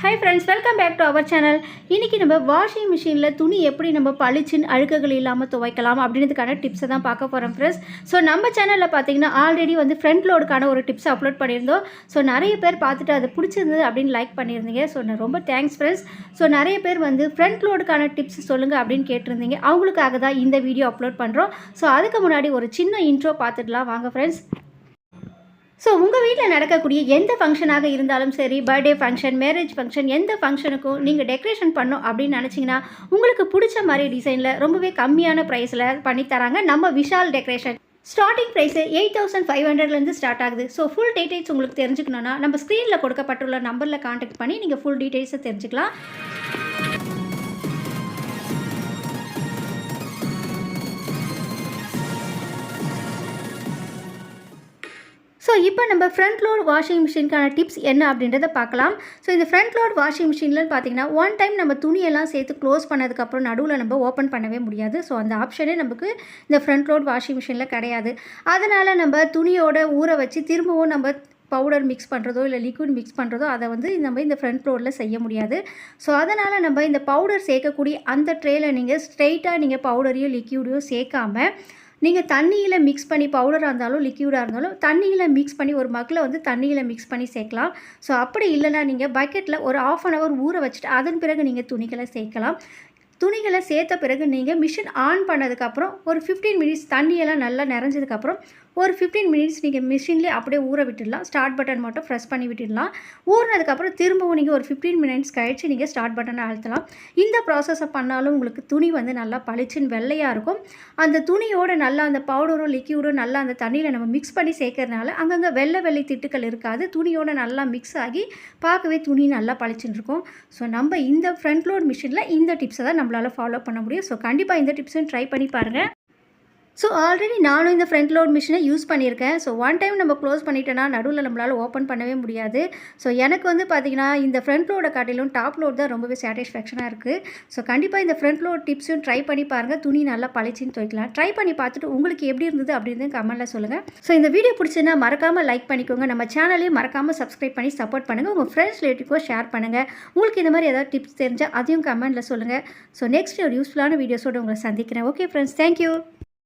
Hi friends welcome back to our channel இன்றைக்கி நம்ம washing மிஷினில் துணி எப்படி நம்ம பளிச்சின்னு அழுக்குகள் இல்லாமல் துவைக்கலாம் அப்படின்றதுக்கான டிப்ஸை தான் பார்க்க போகிறோம் ஃப்ரெண்ட்ஸ் ஸோ நம்ம சேனலில் பார்த்தீங்கன்னா ஆல்ரெடி வந்து ஃப்ரண்ட் லோடுக்கான ஒரு டிப்ஸ் அப்லோட் பண்ணியிருந்தோம். ஸோ நிறைய பேர் பார்த்துட்டு அது பிடிச்சிருந்தது அப்படின்னு லைக் பண்ணியிருந்தீங்க. ஸோ நான் ரொம்ப தேங்க்ஸ் ஃப்ரெண்ட்ஸ் ஸோ நிறைய பேர் வந்து ஃப்ரண்ட் லோடுக்கான டிப்ஸ் சொல்லுங்கள் அப்படின்னு கேட்டிருந்தீங்க. அவங்களுக்காக தான் இந்த வீடியோ அப்லோட் பண்ணுறோம் ஸோ அதுக்கு முன்னாடி ஒரு சின்ன இன்ட்ரோ பார்த்துடலாம். வாங்க ஃப்ரெண்ட்ஸ் ஸோ உங்கள் வீட்டில் நடக்கக்கூடிய எந்த ஃபங்க்ஷனாக இருந்தாலும் சரி பர்த்டே ஃபங்க்ஷன் மேரேஜ் ஃபங்க்ஷன் எந்த ஃபங்க்ஷனுக்கும் நீங்கள் டெக்கரேஷன் பண்ணோம் அப்படின்னு நினச்சிங்கன்னா உங்களுக்கு பிடிச்ச மாதிரி டிசைனில் ரொம்பவே கம்மியான ப்ரைஸில் பண்ணித்தராங்க நம்ம Vishal decoration starting price eight thousand five ஹண்ட்ரட்லேருந்து ஸ்டார்ட் ஆகுது. ஸோ ஃபுல் டீட்டெயில்ஸ் உங்களுக்கு தெரிஞ்சுக்கணுன்னா நம்ம ஸ்க்ரீனில் கொடுக்கப்பட்டுள்ள நம்பரில் காண்டாக்ட் பண்ணி நீங்கள் ஃபுல் டீட்டெயில்ஸை தெரிஞ்சுக்கலாம். இப்போ நம்ம ஃப்ரண்ட் லோட் வாஷிங் மிஷினுக்கான டிப்ஸ் என்ன அப்படின்றத பார்க்கலாம். ஸோ இந்த ஃப்ரண்ட் லோட் வாஷிங் மிஷின்லன்னு பார்த்தீங்கன்னா ஒன் டைம் நம்ம துணியெல்லாம் சேர்த்து க்ளோஸ் பண்ணதுக்கப்புறம் நடுவில் நம்ம ஓப்பன் பண்ணவே முடியாது. ஸோ அந்த ஆப்ஷனே நமக்கு இந்த ஃப்ரண்ட் லோட் வாஷிங் மிஷினில் கிடையாது. அதனால் நம்ம துணியோட ஊற வச்சு திரும்பவும் நம்ம பவுடர் மிக்ஸ் பண்ணுறதோ இல்லை லிக்விட் மிக்ஸ் பண்ணுறதோ அதை வந்து நம்ம இந்த ஃப்ரண்ட் ஃப்ளோரில் செய்ய முடியாது. ஸோ அதனால் நம்ம இந்த பவுடர் சேர்க்கக்கூடிய அந்த ட்ரேயில் நீங்கள் ஸ்ட்ரெயிட்டாக நீங்கள் பவுடரையும் லிக்யூடையும் சேர்க்காம நீங்கள் தண்ணியில் மிக்ஸ் பண்ணி பவுடராக இருந்தாலும் லிக்யூடாக இருந்தாலும் தண்ணியில் மிக்ஸ் பண்ணி ஒரு மக்கில் வந்து தண்ணியில் மிக்ஸ் பண்ணி சேர்க்கலாம். ஸோ அப்படி இல்லைன்னா நீங்கள் பக்கெட்டில் ஒரு ஆஃப் அன் ஹவர் ஊற வச்சுட்டு அதன் பிறகு நீங்கள் துணிகளை சேர்க்கலாம். துணிகளை சேர்த்த பிறகு நீங்கள் மிஷின் ஆன் பண்ணதுக்கப்புறம் ஒரு ஃபிஃப்டீன் மினிட்ஸ் தண்ணியெல்லாம் நல்லா நிறைஞ்சதுக்கப்புறம் ஒரு ஃபிஃப்டீன் மினிட்ஸ் நீங்கள் மிஷின்லேயே அப்படியே ஊற விட்டுடலாம். ஸ்டார்ட் பட்டன் மட்டும் ப்ரெஸ் பண்ணி விட்டுடலாம். ஊறினதுக்கப்புறம் திரும்பவும் நீங்கள் ஒரு ஃபிஃப்டீன் மினிட்ஸ் கழித்து நீங்கள் ஸ்டார்ட் பட்டனை அழுத்தலாம். இந்த ப்ராசஸை பண்ணாலும் உங்களுக்கு துணி வந்து நல்லா பளிச்சுன்னு வெள்ளையாக இருக்கும். அந்த துணியோட நல்லா அந்த பவுடரும் லிக்யூடும் நல்லா அந்த தண்ணியில் நம்ம மிக்ஸ் பண்ணி சேர்க்கறதுனால அங்கங்கே வெள்ளை வெள்ளை திட்டுக்கள் இருக்காது. துணியோட நல்லா மிக்ஸ் ஆகி பார்க்கவே துணி நல்லா பளிச்சுன்னு இருக்கும். ஸோ நம்ம இந்த ஃப்ரண்ட் லோட் மிஷினில் இந்த டிப்ஸை தான் நம்ம நம்மளால் ஃபாலோ பண்ண முடியும். ஸோ கண்டிப்பாக இந்த டிப்ஸும் ட்ரை பண்ணி பாருங்கள் ஸோ ஆல்ரெடி நானும் இந்த ஃப்ரண்ட் லோட் மிஷினை யூஸ் பண்ணியிருக்கேன். ஸோ ஒன் டைம் நம்ம க்ளோஸ் பண்ணிட்டோன்னா நடுவில் நம்மளால் ஓப்பன் பண்ணவே முடியாது. ஸோ எனக்கு வந்து பார்த்திங்கன்னா இந்த ஃப்ரண்ட் லோடை காட்டிலும் டாப் லோட் தான் ரொம்பவே சாட்டிஸ்ஃபேக்ஷனாக இருக்குது ஸோ கண்டிப்பாக இந்த ஃப்ரண்ட் லோட் டிப்ஸும் ட்ரை பண்ணி பாருங்கள் துணி நல்லா பழிச்சின்னு துவைக்கலாம். ட்ரை பண்ணி பார்த்துட்டு உங்களுக்கு எப்படி இருந்தது அப்படின்னு கமெண்ட்டில் சொல்லுங்கள் ஸோ இந்த வீடியோ பிடிச்சதுன்னா மறக்காமல் லைக் பண்ணிக்கோங்க. நம்ம சேனலையும் மறக்காமல் சப்ஸ்கிரைப் பண்ணி சப்போர்ட் பண்ணுங்கள் உங்கள் ஃப்ரெண்ட்ஸ் ரிலேட்டிவ்க்கும் ஷேர் பண்ணுங்கள் உங்களுக்கு இந்த மாதிரி ஏதாவது டிப்ஸ் தெரிஞ்சால் அதையும் கமெண்ட்டில் சொல்லுங்கள் ஸோ நெக்ஸ்ட் ஒரு யூஸ்ஃபுல்லான வீடியோஸோடு உங்களை சந்திக்கிறேன். Okay friends thank you